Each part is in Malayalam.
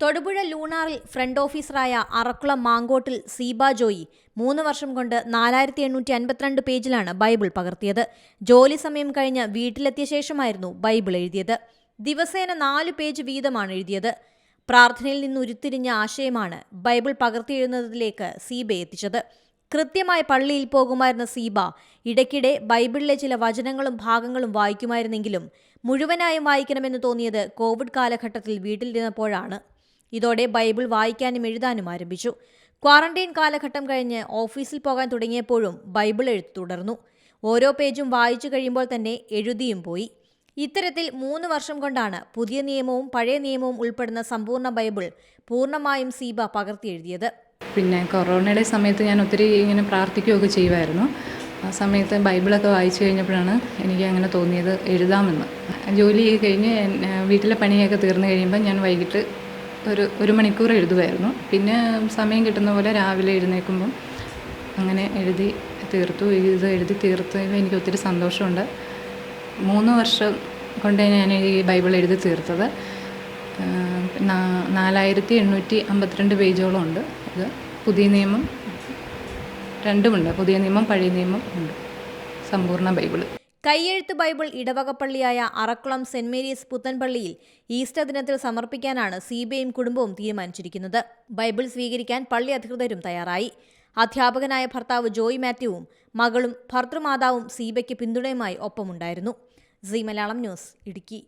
തൊടുപുഴ ലൂണാറിൽ ഫ്രണ്ട് ഓഫീസറായ അറക്കുളം മാങ്കോട്ടിൽ സീബ ജോയി മൂന്ന് വർഷം കൊണ്ട് നാലായിരത്തി എണ്ണൂറ്റി അൻപത്തിരണ്ട് പേജിലാണ് ബൈബിൾ പകർത്തിയത്. ജോലി സമയം കഴിഞ്ഞ് വീട്ടിലെത്തിയ ശേഷമായിരുന്നു ബൈബിൾ എഴുതിയത്. ദിവസേന നാല് പേജ് വീതമാണ് എഴുതിയത്. പ്രാർത്ഥനയിൽ നിന്ന് ഉരുത്തിരിഞ്ഞ ആശയമാണ് ബൈബിൾ പകർത്തിയെഴുതുന്നതിലേക്ക് സീബ എത്തിച്ചത്. കൃത്യമായി പള്ളിയിൽ പോകുമായിരുന്ന സീബ ഇടയ്ക്കിടെ ബൈബിളിലെ ചില വചനങ്ങളും ഭാഗങ്ങളും വായിക്കുമായിരുന്നെങ്കിലും മുഴുവനായും വായിക്കണമെന്ന് തോന്നിയത് കോവിഡ് കാലഘട്ടത്തിൽ വീട്ടിലിരുന്നപ്പോഴാണ്. ഇതോടെ ബൈബിൾ വായിക്കാനും എഴുതാനും ആരംഭിച്ചു. ക്വാറന്റൈൻ കാലഘട്ടം കഴിഞ്ഞ് ഓഫീസിൽ പോകാൻ തുടങ്ങിയപ്പോഴും ബൈബിൾ എഴുത്ത് തുടർന്നു. ഓരോ പേജും വായിച്ചു കഴിയുമ്പോൾ തന്നെ എഴുതിയും പോയി. ഇത്തരത്തിൽ മൂന്ന് വർഷം കൊണ്ടാണ് പുതിയ നിയമവും പഴയ നിയമവും ഉൾപ്പെടുന്ന സമ്പൂർണ ബൈബിൾ പൂർണമായും സീബ പകർത്തിയെഴുതിയത്. പിന്നെ കൊറോണയുടെ സമയത്ത് ഞാൻ ഒത്തിരി ഇങ്ങനെ പ്രാർത്ഥിക്കുകയൊക്കെ ചെയ്യുമായിരുന്നു. ആ സമയത്ത് ബൈബിളൊക്കെ വായിച്ചു കഴിഞ്ഞപ്പോഴാണ് എനിക്ക് അങ്ങനെ തോന്നിയത് എഴുതാമെന്ന്. ജോലി കഴിഞ്ഞ് വീട്ടിലെ പണിയൊക്കെ തീർന്നു കഴിയുമ്പോൾ ഞാൻ വൈകിട്ട് ഒരു ഒരു മണിക്കൂർ എഴുതുമായിരുന്നു പിന്നെ സമയം കിട്ടുന്ന പോലെ രാവിലെ എഴുന്നേൽക്കുമ്പം അങ്ങനെ എഴുതി തീർത്തു. ഇത് എഴുതി തീർത്തതിൽ എനിക്ക് ഒത്തിരി സന്തോഷമുണ്ട്. മൂന്ന് വർഷം കൊണ്ട് ഞാൻ ഈ ബൈബിൾ എഴുതി തീർത്തത്. നാലായിരത്തി എണ്ണൂറ്റി അമ്പത്തിരണ്ട് പേജോളം ഉണ്ട്. അത് പുതിയ നിയമം രണ്ടുമുണ്ട്. പുതിയ നിയമം പഴയ നിയമം ഉണ്ട്. സമ്പൂർണ ബൈബിൾ. കൈയെഴുത്ത് ബൈബിൾ ഇടവകപ്പള്ളിയായ അറക്കുളം സെന്റ് മേരീസ് പുത്തൻപള്ളിയിൽ ഈസ്റ്റർ ദിനത്തിൽ സമർപ്പിക്കാനാണ് സീബയും കുടുംബവും തീരുമാനിച്ചിരിക്കുന്നത്. ബൈബിൾ സ്വീകരിക്കാൻ പള്ളി അധികൃതരും തയ്യാറായി. അധ്യാപകനായ ഭർത്താവ് ജോയ് മാത്യുവും മകളും ഭർത്തൃമാതാവും സീബയ്ക്ക് പിന്തുണയുമായി ഒപ്പമുണ്ടായിരുന്നു. C Malayalam news Idukki.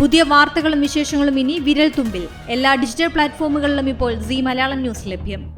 പുതിയ വാർത്തകളും വിശേഷങ്ങളും ഇനി വിരൽ തുമ്പിൽ എല്ലാ ഡിജിറ്റൽ പ്ലാറ്റ്ഫോമുകളിലും ഇപ്പോൾ സി മലയാളം ന്യൂസ് ലഭ്യം.